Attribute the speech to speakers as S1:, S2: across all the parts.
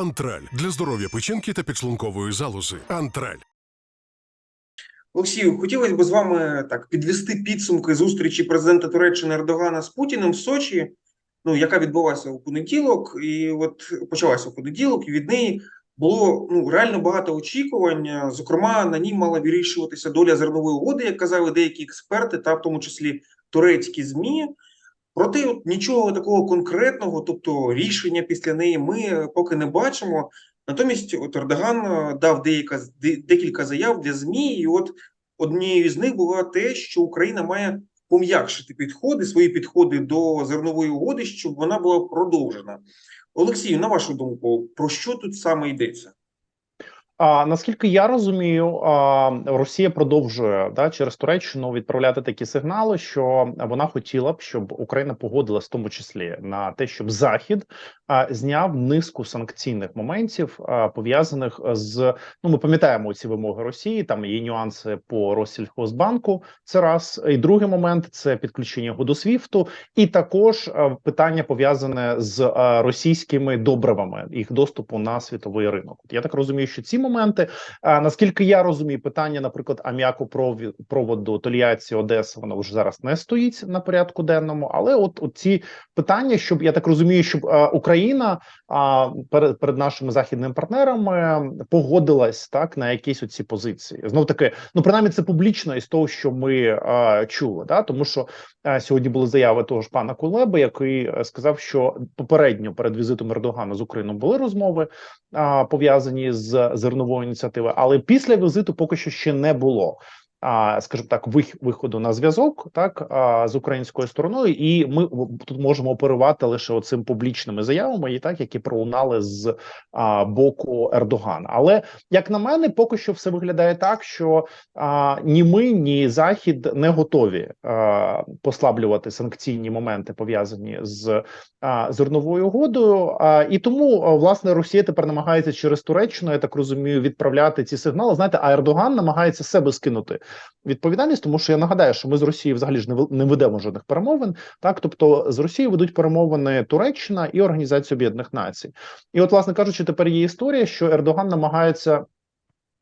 S1: Антраль для здоров'я печінки та підшлункової залози. Антраль.
S2: Олексію, хотілося б з вами так підвести підсумки зустрічі президента Туреччини Ердогана з Путіним в Сочі, ну яка відбулася у понеділок, і от почалася у понеділок, і від неї було ну реально багато очікувань. Зокрема, на ній мала вирішуватися доля зернової угоди, як казали деякі експерти, та в тому числі турецькі змі. Проте, от нічого такого конкретного, тобто рішення після неї, ми поки не бачимо. Натомість, от Ердоган е, дав деяка де- декілька заяв для ЗМІ, і от однією з них була те, що Україна має пом'якшити підходи, свої підходи до зернової угоди, щоб вона була продовжена. Олексію, на вашу думку, про що тут саме йдеться?
S3: А наскільки я розумію, Росія продовжує да через Туреччину відправляти такі сигнали, що вона хотіла б, щоб Україна погодилась, в тому числі на те, щоб Захід зняв низку санкційних моментів, пов'язаних з ну, ми пам'ятаємо ці вимоги Росії. Там є нюанси по Россільхозбанку. Це раз і другий момент це підключення його до СВІФТу, і також питання пов'язане з російськими добривами, їх доступу на світовий ринок. Я так розумію, що ці моменти, а, наскільки я розумію, питання, наприклад, аміакопроводу Тольятті Одеса, воно вже зараз не стоїть на порядку денному. Але от, от ці питання, щоб я так розумію, щоб а, Україна а, перед перед нашими західними партнерами погодилась так на якісь оці позиції. Знов таки, ну принаймні, це публічно із того, що ми а, чули, да тому що а, сьогодні були заяви того ж пана Кулеби, який е, сказав, що попередньо перед візитом Ердогана з Україною були розмови а, пов'язані з зерновою ініціативи, але після візиту поки що ще не було. Скажімо так, вих- виходу на зв'язок, так з українською стороною, і ми тут можемо оперувати лише оцим публічними заявами, і так які пролунали з боку Ердогана. Але як на мене, поки що все виглядає так, що ні ми, ні Захід не готові послаблювати санкційні моменти пов'язані з зерновою угодою. І тому власне Росія тепер намагається через Туреччину, я так розумію, відправляти ці сигнали. Знаєте, а Ердоган намагається себе скинути відповідальність, тому що я нагадаю, що ми з Росією взагалі ж не не ведемо жодних перемовин. Так, тобто з Росією ведуть перемовини Туреччина і Організація Об'єднаних Націй. І, от, власне кажучи, тепер є історія, що Ердоган намагається.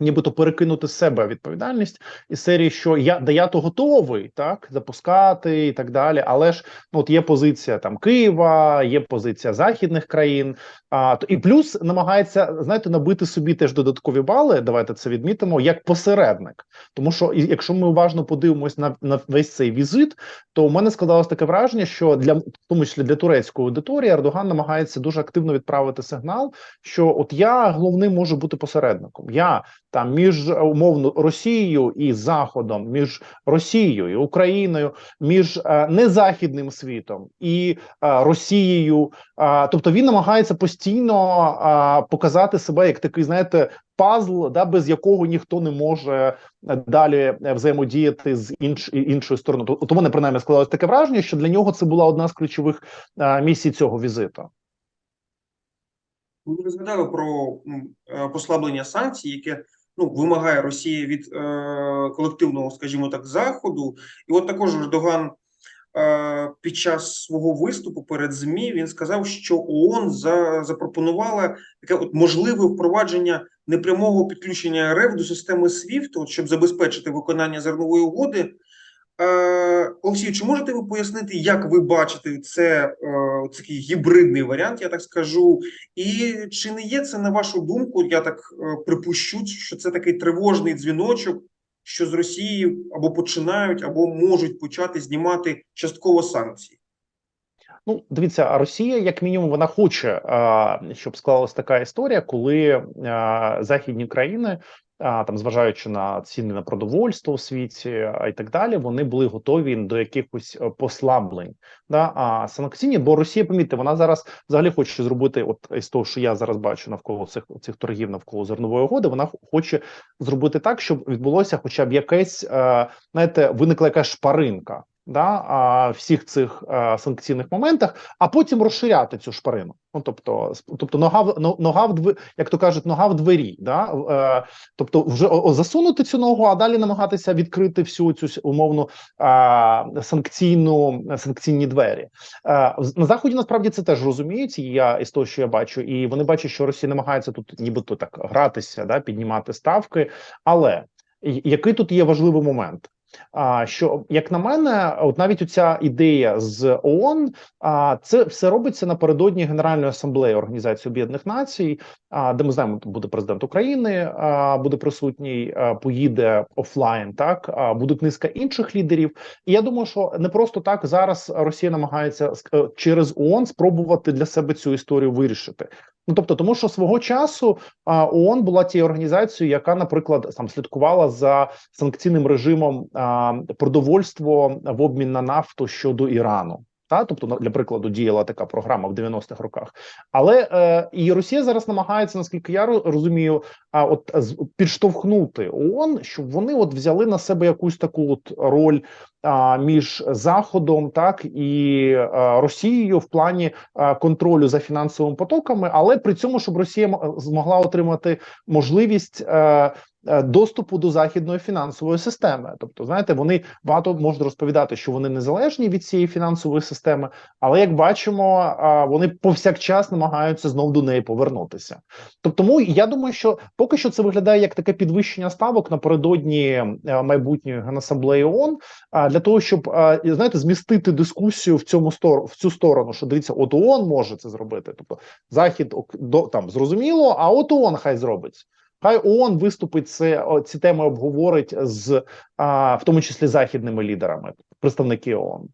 S3: Нібито перекинути з себе відповідальність із серії, що я да я то готовий так запускати і так далі. Але ж ну от є позиція там Києва, є позиція західних країн. А то і плюс намагається знаєте набити собі теж додаткові бали. Давайте це відмітимо як посередник. Тому що якщо ми уважно подивимось на, на весь цей візит, то у мене складалось таке враження, що для в тому числі для турецької аудиторії Ердоган намагається дуже активно відправити сигнал, що от я головним можу бути посередником. Я там між умовно Росією і Заходом, між Росією і Україною, між е, незахідним світом і е, Росією. Тобто він намагається постійно показати себе як такий, знаєте, пазл, да, без якого ніхто не може далі взаємодіяти з інш, іншою стороною. То- От у мене принаймні складалось таке враження, що для нього це була одна з ключових е, місій цього візиту.
S2: Ви розглядали про послаблення санкцій, яке ну вимагає Росія від е, колективного, скажімо так, заходу. І от також Ердоган е, під час свого виступу перед ЗМІ він сказав, що ООН за, запропонувала таке от можливе впровадження непрямого підключення РФ до системи SWIFT, щоб забезпечити виконання зернової угоди. Е, Олексій, чи можете ви пояснити, як ви бачите це е, такий гібридний варіант, я так скажу, і чи не є це, на вашу думку, я так е, припущу, що це такий тривожний дзвіночок, що з Росії або починають, або можуть почати знімати частково санкції?
S3: Ну, дивіться, Росія, як мінімум, вона хоче, щоб склалась така історія, коли західні країни, там, зважаючи на ціни на продовольство у світі і так далі, вони були готові до якихось е, послаблень. Да? А санкційні, бо Росія, помітьте, вона зараз взагалі хоче зробити, от із того, що я зараз бачу навколо цих цих торгів, навколо зернової угоди, вона хоче зробити так, щоб відбулося хоча б якесь, е, знаєте, виникла якась шпаринка да, всіх цих санкційних моментах, а потім розширяти цю шпарину. Ну тобто, тобто нога нога в як то кажуть, нога в двері. Да? Е, тобто, вже засунути цю ногу, а далі намагатися відкрити всю цю умовну санкційну санкційні двері. Е, на заході насправді це теж розуміють. І я із того, що я бачу, і вони бачать, що Росія намагається тут, нібито так гратися, да, піднімати ставки. Але який тут є важливий момент? А що як на мене, от навіть оця ідея з ООН, а це все робиться напередодні Генеральної асамблеї Організації Об'єднаних Націй, а де ми знаємо, буде президент України, а буде присутній, поїде офлайн. Так а будуть низка інших лідерів. І я думаю, що не просто так зараз Росія намагається е, через ООН спробувати для себе цю історію вирішити. Ну тобто, тому що свого часу а, ООН була тією організацією, яка, наприклад, там слідкувала за санкційним режимом продовольство в обмін на нафту щодо Ірану. Та, тобто, для прикладу, діяла така програма в 90-х роках, але е, і Росія зараз намагається, наскільки я розумію, а от підштовхнути ООН, щоб вони от взяли на себе якусь таку от роль а, між Заходом, так і а, Росією в плані а, контролю за фінансовими потоками, але при цьому, щоб Росія змогла отримати можливість. е, е, Доступу до західної фінансової системи, тобто, знаєте, вони багато можуть розповідати, що вони незалежні від цієї фінансової системи, але як бачимо, вони повсякчас намагаються знов до неї повернутися. Тобто, тому я думаю, що поки що це виглядає як таке підвищення ставок напередодні е, майбутньої генасамблеї ООН, для того, щоб знаєте, змістити дискусію в цьому стор в цю сторону, що дивіться, от ООН може це зробити. Тобто захід до там зрозуміло, а от ООН хай зробить. Хай ООН виступить це ці теми обговорить з в тому числі західними лідерами, представники ООН.